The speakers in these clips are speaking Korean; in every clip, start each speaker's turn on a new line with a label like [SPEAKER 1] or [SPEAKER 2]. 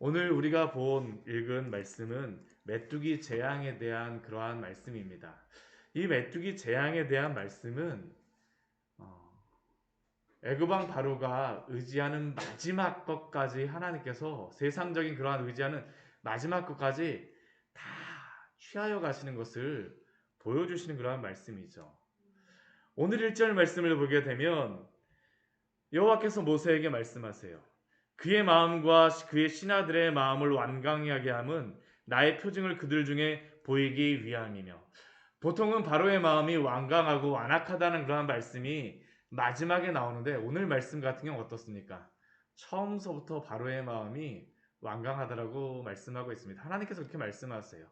[SPEAKER 1] 오늘 우리가 본 읽은 말씀은 메뚜기 재앙에 대한 그러한 말씀입니다. 이 메뚜기 재앙에 대한 말씀은 어, 애굽왕 바로가 의지하는 마지막 것까지 하나님께서 세상적인 그러한 의지하는 마지막 것까지 다 취하여 가시는 것을 보여주시는 그러한 말씀이죠. 오늘 1절 말씀을 보게 되면 여호와께서 모세에게 말씀하세요. 그의 마음과 그의 신하들의 마음을 완강하게 함은 나의 표징을 그들 중에 보이기 위함이며 보통은 바로의 마음이 완강하고 완악하다는 그러한 말씀이 마지막에 나오는데 오늘 말씀 같은 경우 어떻습니까? 처음서부터 바로의 마음이 완강하다라고 말씀하고 있습니다. 하나님께서 그렇게 말씀하세요.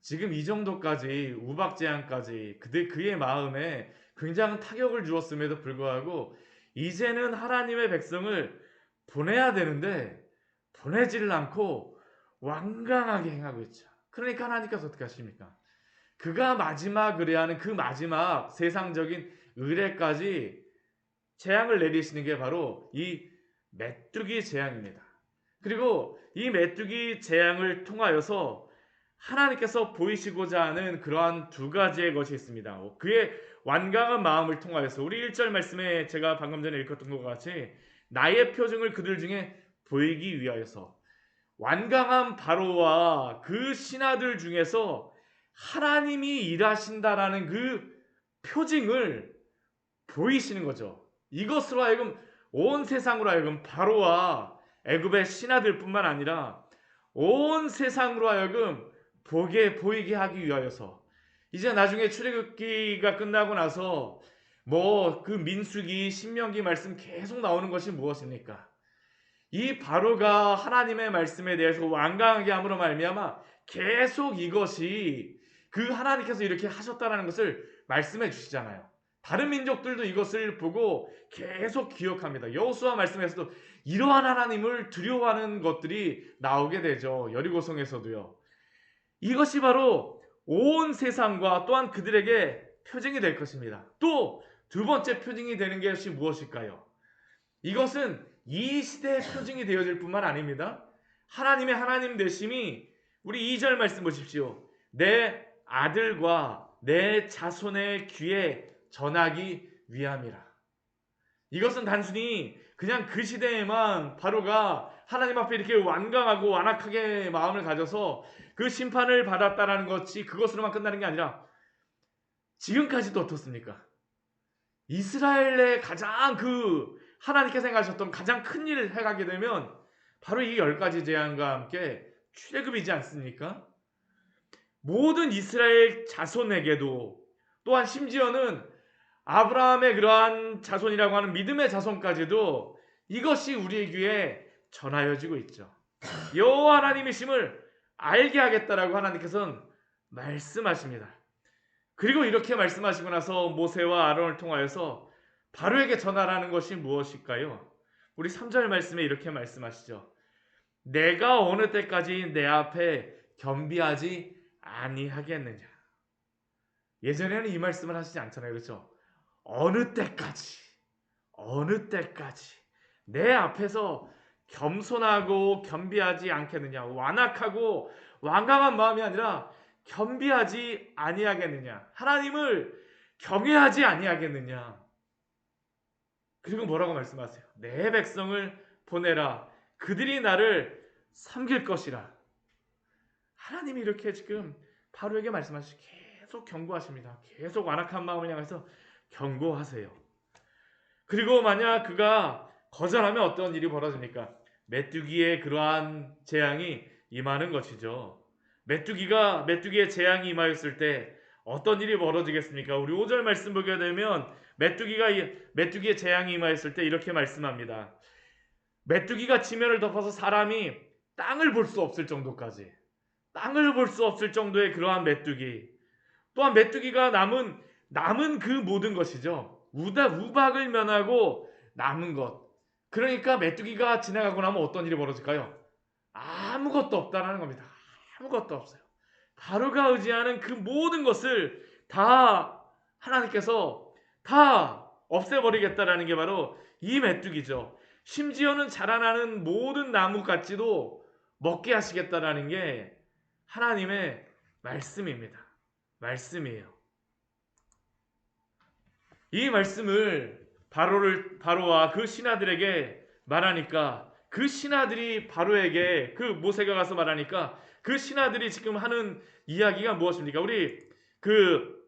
[SPEAKER 1] 지금 이 정도까지 우박 재앙까지 그들 그의 마음에 굉장한 타격을 주었음에도 불구하고 이제는 하나님의 백성을 보내야 되는데 보내지를 않고 완강하게 행하고 있죠. 그러니까 하나님께서 어떻게 하십니까? 그가 마지막 의뢰하는 그 마지막 세상적인 의뢰까지 재앙을 내리시는 게 바로 이 메뚜기 재앙입니다. 그리고 이 메뚜기 재앙을 통하여서 하나님께서 보이시고자 하는 그러한 두 가지의 것이 있습니다. 그의 완강한 마음을 통하여서 우리 1절 말씀에 제가 방금 전에 읽었던 것 같이 나의 표징을 그들 중에 보이기 위하여서 완강한 바로와 그 신하들 중에서 하나님이 일하신다라는 그 표징을 보이시는 거죠. 이것으로 하여금 온 세상으로 하여금 바로와 애굽의 신하들뿐만 아니라 온 세상으로 하여금 보게 보이게 하기 위하여서 이제 나중에 출애굽기가 끝나고 나서 뭐 그 민수기 신명기 말씀 계속 나오는 것이 무엇입니까? 이 바로가 하나님의 말씀에 대해서 완강하게 함으로 말미암아 계속 이것이 그 하나님께서 이렇게 하셨다라는 것을 말씀해 주시잖아요. 다른 민족들도 이것을 보고 계속 기억합니다. 여호수아 말씀에서도 이러한 하나님을 두려워하는 것들이 나오게 되죠. 여리고성에서도요. 이것이 바로 온 세상과 또한 그들에게 표징이 될 것입니다. 또 두 번째 표징이 되는 것이 무엇일까요? 이것은 이 시대의 표징이 되어질 뿐만 아닙니다. 하나님의 하나님 되심이 우리 2절 말씀 보십시오. 내 아들과 내 자손의 귀에 전하기 위함이라. 이것은 단순히 그냥 그 시대에만 바로가 하나님 앞에 이렇게 완강하고 완악하게 마음을 가져서 그 심판을 받았다라는 것이 그것으로만 끝나는 게 아니라 지금까지도 어떻습니까? 이스라엘의 가장 그 하나님께서 생각하셨던 가장 큰 일을 해가게 되면 바로 이 열 가지 재앙과 함께 출애굽이지 않습니까? 모든 이스라엘 자손에게도 또한 심지어는 아브라함의 그러한 자손이라고 하는 믿음의 자손까지도 이것이 우리의 귀에 전하여지고 있죠. 여호와 하나님의 심을 알게 하겠다라고 하나님께서는 말씀하십니다. 그리고 이렇게 말씀하시고 나서 모세와 아론을 통하여서 바로에게 전하라는 것이 무엇일까요? 우리 3절 말씀에 이렇게 말씀하시죠. 내가 어느 때까지 내 앞에 겸비하지 아니하겠느냐. 예전에는 이 말씀을 하시지 않잖아요. 그렇죠? 어느 때까지 어느 때까지 내 앞에서 겸손하고 겸비하지 않겠느냐. 완악하고 완강한 마음이 아니라 겸비하지 아니하겠느냐? 하나님을 경외하지 아니하겠느냐? 그리고 뭐라고 말씀하세요? 내 백성을 보내라. 그들이 나를 섬길 것이라. 하나님이 이렇게 지금 바로에게 말씀하시 계속 경고하십니다. 계속 완악한 마음을 향해서 경고하세요. 그리고 만약 그가 거절하면 어떤 일이 벌어집니까? 메뚜기의 그러한 재앙이 임하는 것이죠. 메뚜기가 메뚜기의 재앙이 임하였을 때 어떤 일이 벌어지겠습니까? 우리 5절 말씀 보게 되면 메뚜기가 메뚜기의 재앙이 임하였을 때 이렇게 말씀합니다. 메뚜기가 지면을 덮어서 사람이 땅을 볼 수 없을 정도까지 땅을 볼 수 없을 정도의 그러한 메뚜기 또한 메뚜기가 남은 남은 그 모든 것이죠. 우다 우박을 면하고 남은 것. 그러니까 메뚜기가 지나가고 나면 어떤 일이 벌어질까요? 아무것도 없다라는 겁니다. 아무것도 없어요. 바로가 의지하는 그 모든 것을 다 하나님께서 다 없애버리겠다라는 게 바로 이 메뚜기죠. 심지어는 자라나는 모든 나무같이도 먹게 하시겠다라는 게 하나님의 말씀입니다. 말씀이에요. 이 말씀을 바로를 바로와 그 신하들에게 말하니까 그 신하들이 바로에게 그 모세가 가서 말하니까 그 신하들이 지금 하는 이야기가 무엇입니까? 우리 그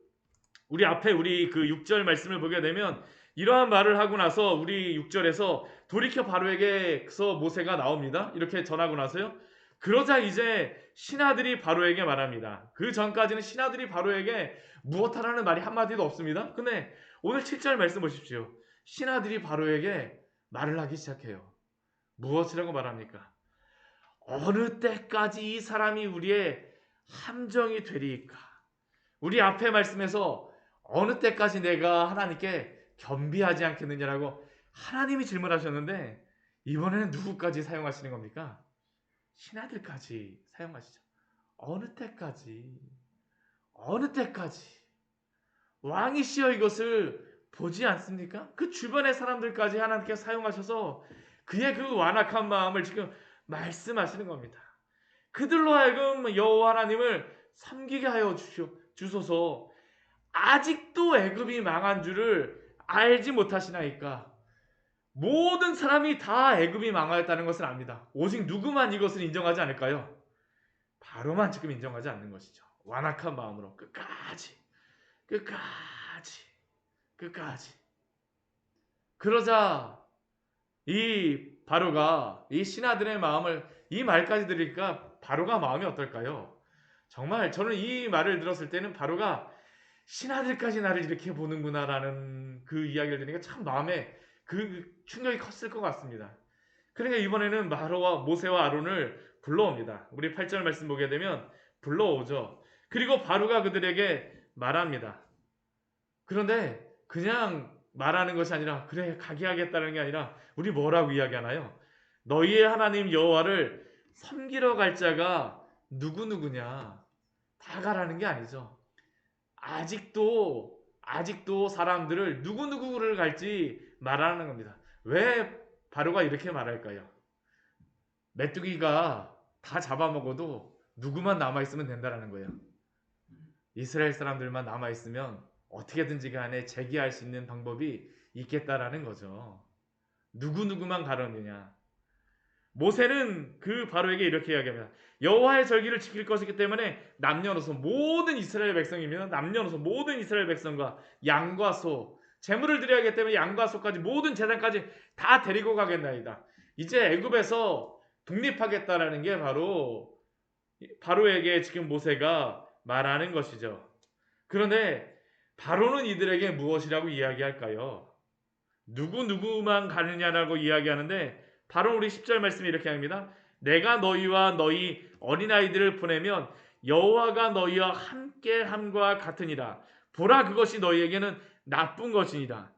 [SPEAKER 1] 우리 앞에 우리 그 6절 말씀을 보게 되면 이러한 말을 하고 나서 우리 6절에서 돌이켜 바로에게서 모세가 나옵니다. 이렇게 전하고 나서요. 그러자 이제 신하들이 바로에게 말합니다. 그 전까지는 신하들이 바로에게 무엇하라는 말이 한마디도 없습니다. 근데 오늘 7절 말씀 보십시오. 신하들이 바로에게 말을 하기 시작해요. 무엇이라고 말합니까? 어느 때까지 이 사람이 우리의 함정이 되리까? 우리 앞에 말씀에서 어느 때까지 내가 하나님께 겸비하지 않겠느냐라고 하나님이 질문하셨는데 이번에는 누구까지 사용하시는 겁니까? 신하들까지 사용하시죠. 어느 때까지? 어느 때까지? 왕이시여 이것을 보지 않습니까? 그 주변의 사람들까지 하나님께 사용하셔서 그의 그 완악한 마음을 지금 말씀하시는 겁니다. 그들로 하여금 여호와 하나님을 섬기게 하여 주시오, 주소서. 아직도 애굽이 망한 줄을 알지 못하시나이까. 모든 사람이 다 애굽이 망하였다는 것을 압니다. 오직 누구만 이것을 인정하지 않을까요? 바로만 지금 인정하지 않는 것이죠. 완악한 마음으로 끝까지, 끝까지, 끝까지. 그러자 이 바로가 이 신하들의 마음을 이 말까지 들으니까 바로가 마음이 어떨까요? 정말 저는 이 말을 들었을 때는 바로가 신하들까지 나를 이렇게 보는구나라는 그 이야기를 들으니까 참 마음에 그 충격이 컸을 것 같습니다. 그러니까 이번에는 마로와 모세와 아론을 불러옵니다. 우리 8절 말씀 보게 되면 불러오죠. 그리고 바로가 그들에게 말합니다. 그런데 그냥 말하는 것이 아니라 그래 가게 하겠다는 게 아니라 우리 뭐라고 이야기하나요? 너희의 하나님 여호와를 섬기러 갈 자가 누구 누구냐? 다 가라는 게 아니죠. 아직도 아직도 사람들을 누구 누구를 갈지 말하는 겁니다. 왜 바로가 이렇게 말할까요? 메뚜기가 다 잡아먹어도 누구만 남아있으면 된다는 거예요. 이스라엘 사람들만 남아있으면 어떻게든지 간에 재기할 수 있는 방법이 있겠다라는 거죠. 누구누구만 가르느냐. 모세는 그 바로에게 이렇게 이야기합니다. 여호와의 절기를 지킬 것이기 때문에 남녀노소 모든 이스라엘 백성이면 남녀노소 모든 이스라엘 백성과 양과 소 재물을 드려야 하기 때문에 양과 소까지 모든 재산까지 다 데리고 가겠나이다. 이제 애굽에서 독립하겠다라는 게 바로 바로에게 지금 모세가 말하는 것이죠. 그런데 바로는 이들에게 무엇이라고 이야기할까요? 누구 누구만 가느냐라고 이야기하는데 바로 우리 10절 말씀이 이렇게 합니다. 내가 너희와 너희 어린아이들을 보내면 여호와가 너희와 함께 함과 같으니라. 보라 그것이 너희에게는 나쁜 것이니라.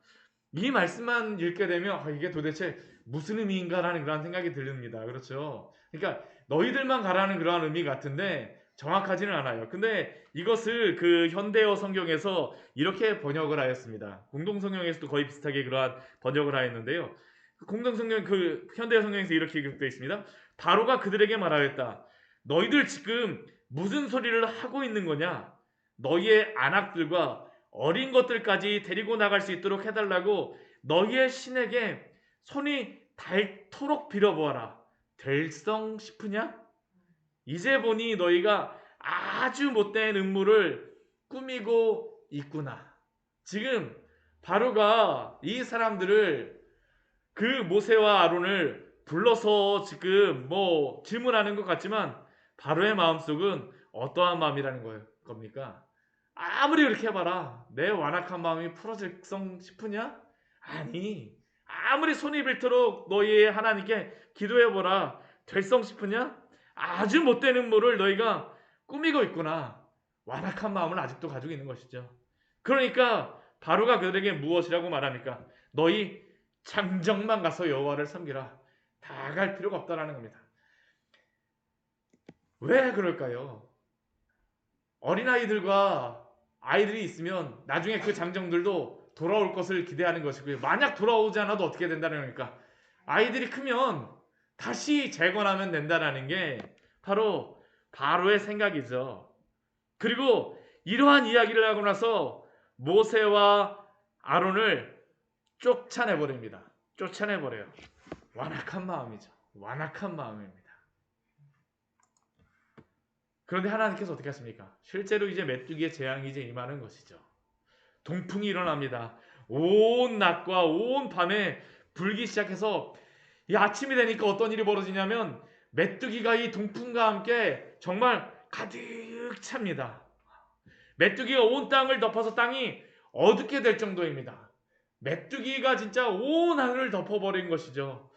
[SPEAKER 1] 이 말씀만 읽게 되면 아, 이게 도대체 무슨 의미인가라는 그런 생각이 듭니다. 그렇죠? 그러니까 너희들만 가라는 그러한 의미 같은데 정확하지는 않아요. 근데 이것을 그 현대어 성경에서 이렇게 번역을 하였습니다. 공동 성경에서도 거의 비슷하게 그러한 번역을 하였는데요. 공동 성경 그 현대어 성경에서 이렇게 기록되어 있습니다. 바로가 그들에게 말하였다. 너희들 지금 무슨 소리를 하고 있는 거냐? 너희의 안악들과 어린 것들까지 데리고 나갈 수 있도록 해달라고 너희의 신에게 손이 닳도록 빌어보아라. 될성 싶으냐? 이제 보니 너희가 아주 못된 음모를 꾸미고 있구나. 지금 바로가 이 사람들을 그 모세와 아론을 불러서 지금 뭐 질문하는 것 같지만 바로의 마음속은 어떠한 마음이라는 거예요, 겁니까? 아무리 그렇게 해봐라. 내 완악한 마음이 풀어질 성 싶으냐? 아니. 아무리 손이 빌도록 너희 하나님께 기도해보라. 될성 싶으냐? 아주 못된 음모를 너희가 꾸미고 있구나. 완악한 마음을 아직도 가지고 있는 것이죠. 그러니까 바로가 그들에게 무엇이라고 말합니까? 너희 장정만 가서 여호와를 섬기라. 다 갈 필요가 없다라는 겁니다. 왜 그럴까요? 어린아이들과 아이들이 있으면 나중에 그 장정들도 돌아올 것을 기대하는 것이고요. 만약 돌아오지 않아도 어떻게 된다는 거니까 아이들이 크면 다시 재건하면 된다라는 게 바로 바로의 생각이죠. 그리고 이러한 이야기를 하고 나서 모세와 아론을 쫓아내 버립니다. 쫓아내 버려요. 완악한 마음이죠. 완악한 마음입니다. 그런데 하나님께서 어떻게 하십니까? 실제로 이제 메뚜기의 재앙이 이제 임하는 것이죠. 동풍이 일어납니다. 온 낮과 온 밤에 불기 시작해서 이 아침이 되니까 어떤 일이 벌어지냐면 메뚜기가 이 동풍과 함께 정말 가득 찹니다. 메뚜기가 온 땅을 덮어서 땅이 어둡게 될 정도입니다. 메뚜기가 진짜 온 하늘을 덮어버린 것이죠.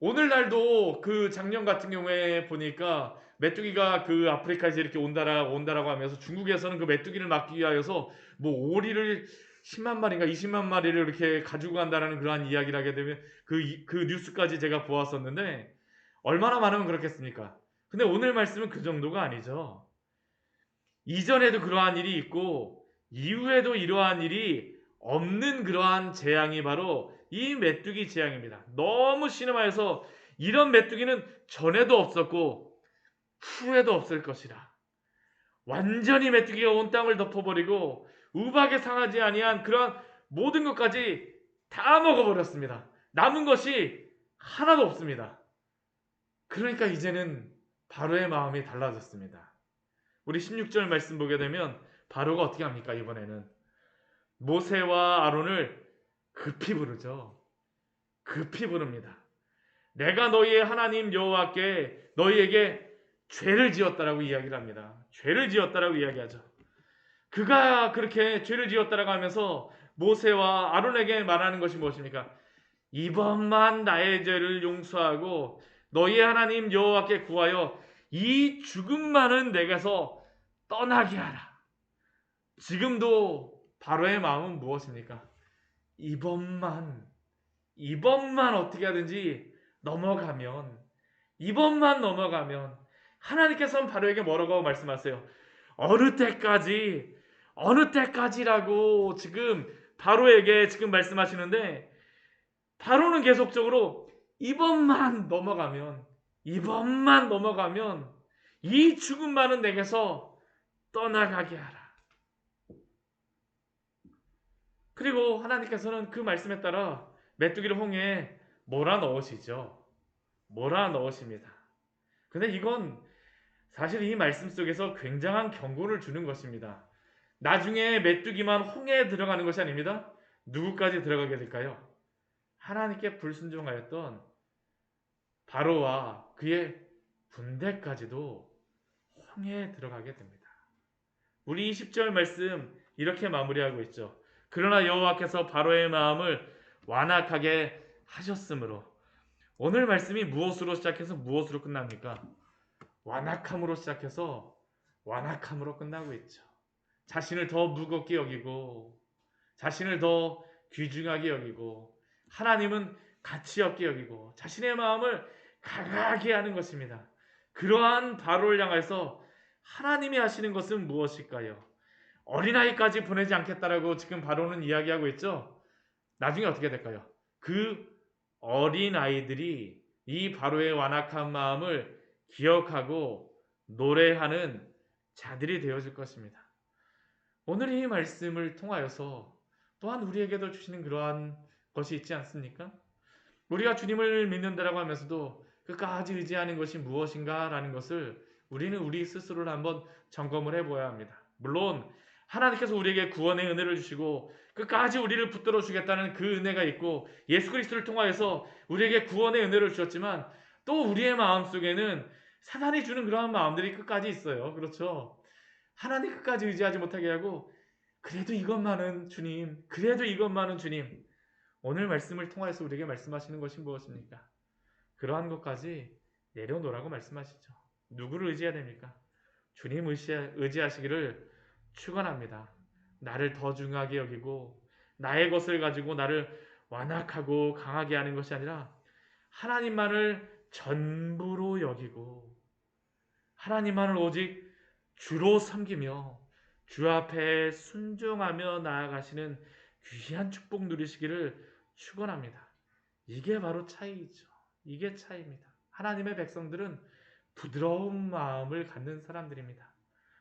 [SPEAKER 1] 오늘날도 그 작년 같은 경우에 보니까 메뚜기가 그 아프리카에서 이렇게 온다라 온다라고 하면서 중국에서는 그 메뚜기를 막기 위하여서 뭐 오리를 10만 마리인가 20만 마리를 이렇게 가지고 간다라는 그러한 이야기를 하게 되면 그, 이- 그 뉴스까지 제가 보았었는데 얼마나 많으면 그렇겠습니까? 근데 오늘 말씀은 그 정도가 아니죠. 이전에도 그러한 일이 있고 이후에도 이러한 일이 없는 그러한 재앙이 바로 이 메뚜기 재앙입니다. 너무 신음하여서 이런 메뚜기는 전에도 없었고 후에도 없을 것이라. 완전히 메뚜기가 온 땅을 덮어버리고 우박에 상하지 아니한 그러한 모든 것까지 다 먹어버렸습니다. 남은 것이 하나도 없습니다. 그러니까 이제는 바로의 마음이 달라졌습니다. 우리 16절 말씀 보게 되면 바로가 어떻게 합니까? 이번에는 모세와 아론을 급히 부르죠. 급히 부릅니다. 내가 너희의 하나님 여호와께 너희에게 죄를 지었다라고 이야기를 합니다. 죄를 지었다라고 이야기하죠. 그가 그렇게 죄를 지었다라고 하면서 모세와 아론에게 말하는 것이 무엇입니까? 이번만 나의 죄를 용서하고 너희의 하나님 여호와께 구하여 이 죽음만은 내게서 떠나게 하라. 지금도 바로의 마음은 무엇입니까? 이번만 이번만 어떻게 하든지 넘어가면 이번만 넘어가면 하나님께서는 바로에게 뭐라고 말씀하세요? 어느 때까지 어느 때까지라고 지금 바로에게 지금 말씀하시는데 바로는 계속적으로 이번만 넘어가면 이번만 넘어가면 이 죽음만은 내게서 떠나가게 하라. 그리고 하나님께서는 그 말씀에 따라 메뚜기를 홍해에 몰아 넣으시죠. 몰아 넣으십니다. 근데 이건 사실 이 말씀 속에서 굉장한 경고를 주는 것입니다. 나중에 메뚜기만 홍해에 들어가는 것이 아닙니다. 누구까지 들어가게 될까요? 하나님께 불순종하였던 바로와 그의 군대까지도 홍해에 들어가게 됩니다. 우리 20절 말씀 이렇게 마무리하고 있죠. 그러나 여호와께서 바로의 마음을 완악하게 하셨으므로 오늘 말씀이 무엇으로 시작해서 무엇으로 끝납니까? 완악함으로 시작해서 완악함으로 끝나고 있죠. 자신을 더 무겁게 여기고 자신을 더 귀중하게 여기고 하나님은 가치 없게 여기고 자신의 마음을 강하게 하는 것입니다. 그러한 바로를 향해서 하나님이 하시는 것은 무엇일까요? 어린아이까지 보내지 않겠다라고 지금 바로는 이야기하고 있죠. 나중에 어떻게 될까요? 그 어린아이들이 이 바로의 완악한 마음을 기억하고 노래하는 자들이 되어질 것입니다. 오늘 이 말씀을 통하여서 또한 우리에게도 주시는 그러한 것이 있지 않습니까? 우리가 주님을 믿는다라고 하면서도 끝까지 의지하는 것이 무엇인가라는 것을 우리는 우리 스스로를 한번 점검을 해보아야 합니다. 물론 하나님께서 우리에게 구원의 은혜를 주시고 끝까지 우리를 붙들어 주겠다는 그 은혜가 있고 예수 그리스도를 통하여서 우리에게 구원의 은혜를 주셨지만 또 우리의 마음 속에는 사단이 주는 그러한 마음들이 끝까지 있어요. 그렇죠? 하나님 끝까지 의지하지 못하게 하고 그래도 이것만은 주님, 그래도 이것만은 주님. 오늘 말씀을 통해서 우리에게 말씀하시는 것이 무엇입니까? 그러한 것까지 내려놓으라고 말씀하시죠. 누구를 의지해야 됩니까? 주님 의지하, 의지하시기를 축원합니다. 나를 더 중하게 여기고 나의 것을 가지고 나를 완악하고 강하게 하는 것이 아니라 하나님만을 전부로 여기고 하나님만을 오직 주로 섬기며 주 앞에 순종하며 나아가시는 귀한 축복 누리시기를 축원합니다. 이게 바로 차이죠. 이게 차이입니다. 하나님의 백성들은 부드러운 마음을 갖는 사람들입니다.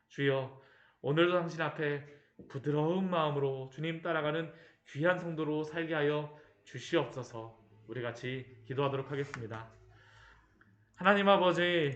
[SPEAKER 1] 주여, 오늘도 당신 앞에 부드러운 마음으로 주님 따라가는 귀한 성도로 살게 하여 주시옵소서. 우리 같이 기도하도록 하겠습니다. 하나님 아버지,